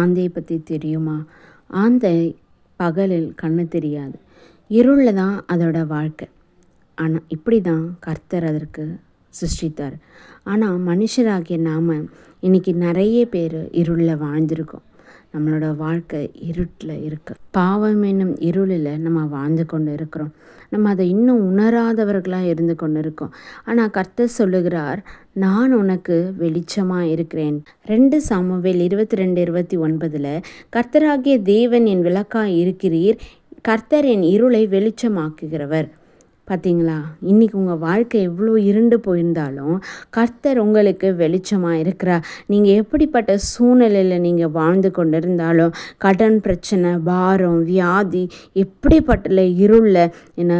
ஆந்தையை பற்றி தெரியுமா? ஆந்தை பகலில் கண்ணு தெரியாது. இருளில் தான் அதோட வாழ்க்கை. ஆனால் இப்படி தான் கர்த்தர் அதற்கு சிருஷ்டித்தார். ஆனால் மனுஷராகிய நாம் இன்றைக்கி நிறைய பேர் இருளில் வாழ்ந்திருக்கோம். நம்மளோட வாழ்க்கை இருட்டில் இருக்கு. பாவம் என்னும் இருளில் நம்ம வாழ்ந்து கொண்டு இருக்கிறோம். நம்ம அதை இன்னும் உணராதவர்களாக இருந்து கொண்டு இருக்கோம் ஆனால் கர்த்தர் சொல்லுகிறார் நான் உனக்கு வெளிச்சமாக இருக்கிறேன். ரெண்டு சாமுவேல் இருபத்தி ரெண்டு இருபத்தி ஒன்பதில் கர்த்தராகிய தேவன் என் விளக்காக இருக்கிறீர். கர்த்தர் என் இருளை வெளிச்சமாக்குகிறவர். பார்த்தீங்களா இன்றைக்கி உங்கள் வாழ்க்கை எவ்வளோ இருண்டு போயிருந்தாலும் கர்த்தர் உங்களுக்கு வெளிச்சமாக இருக்கிறார். நீங்கள் எப்படிப்பட்ட சூழ்நிலையில் நீங்கள் வாழ்ந்து கொண்டு இருந்தாலும் கடன் பிரச்சனை பாரம் வியாதி எப்படிப்பட்ட இருளில் என்னை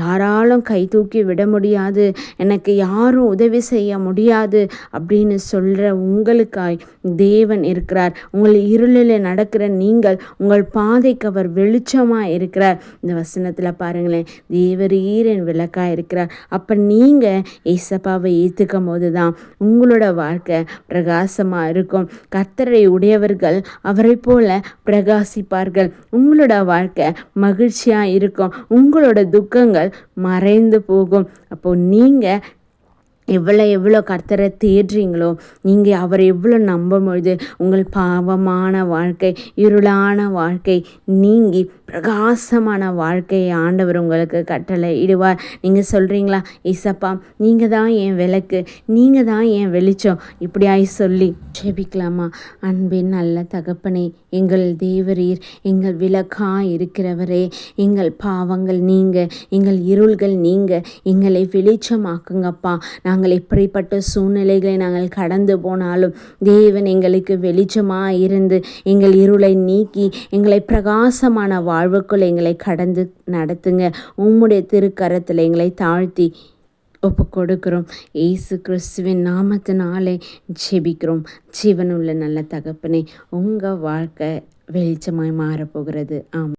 யாராலும் கை தூக்கி விட முடியாது. எனக்கு யாரும் உதவி செய்ய முடியாது அப்படின்னு சொல்கிற உங்களுக்காய் தேவன் இருக்கிறார். உங்கள் இருளில் நடக்கிற நீங்கள் உங்கள் பாதைக்கு அவர் வெளிச்சமாக இருக்கிறார். இந்த வசனத்தில் பாருங்களேன் தேவரீர் என் விளக்காக இருக்கிறார் அப்போ நீங்கள் ஏசப்பாவை ஏற்றுக்கும் போது தான் உங்களோட வாழ்க்கை பிரகாசமாக இருக்கும். கர்த்தரை உடையவர்கள் அவரை போல பிரகாசிப்பார்கள். உங்களோட வாழ்க்கை மகிழ்ச்சியாக இருக்கும். உங்களோட துக்கங்கள் மறைந்து போகும். அப்போது நீங்கள் எவ்வளோ எவ்வளோ கர்த்தரை தேடுறீங்களோ நீங்கள் அவரை எவ்வளோ நம்பும்பொழுது உங்கள் பாவமான வாழ்க்கை இருளான வாழ்க்கை நீங்கி பிரகாசமான வாழ்க்கையை ஆண்டவர் உங்களுக்கு கட்டளை இடுவார். நீங்கள் சொல்கிறீங்களா இசப்பா நீங்கள் தான் என் விளக்கு நீங்கள் தான் என் வெளிச்சம். இப்படியாய் சொல்லி ஜெபிக்கலாமா? அன்பின் நல்ல தகப்பனே எங்கள் தேவரீர் எங்கள் விளக்காக இருக்கிறவரே எங்கள் பாவங்கள் நீங்கள் எங்கள் இருள்கள் நீங்கள் எங்களை வெளிச்சமாக்குங்கப்பா. நான் நாங்கள் எப்படிப்பட்ட சூழ்நிலைகளை நாங்கள் கடந்து போனாலும் தேவன் எங்களுக்கு வெளிச்சமாக இருந்து எங்கள் இருளை நீக்கி எங்களை பிரகாசமான வாழ்வுக்குள் எங்களை கடந்து நடத்துங்க. உம்முடைய திருக்கரத்தில் எங்களை தாழ்த்தி ஒப்பு கொடுக்கிறோம் ஏசு கிறிஸ்துவின் நாமத்தினாலே ஜெபிக்கிறோம். ஜீவனுள்ள நல்ல தகப்பனே உங்கள் வாழ்க்கை வெளிச்சமாய் மாறப்போகிறது. ஆமாம்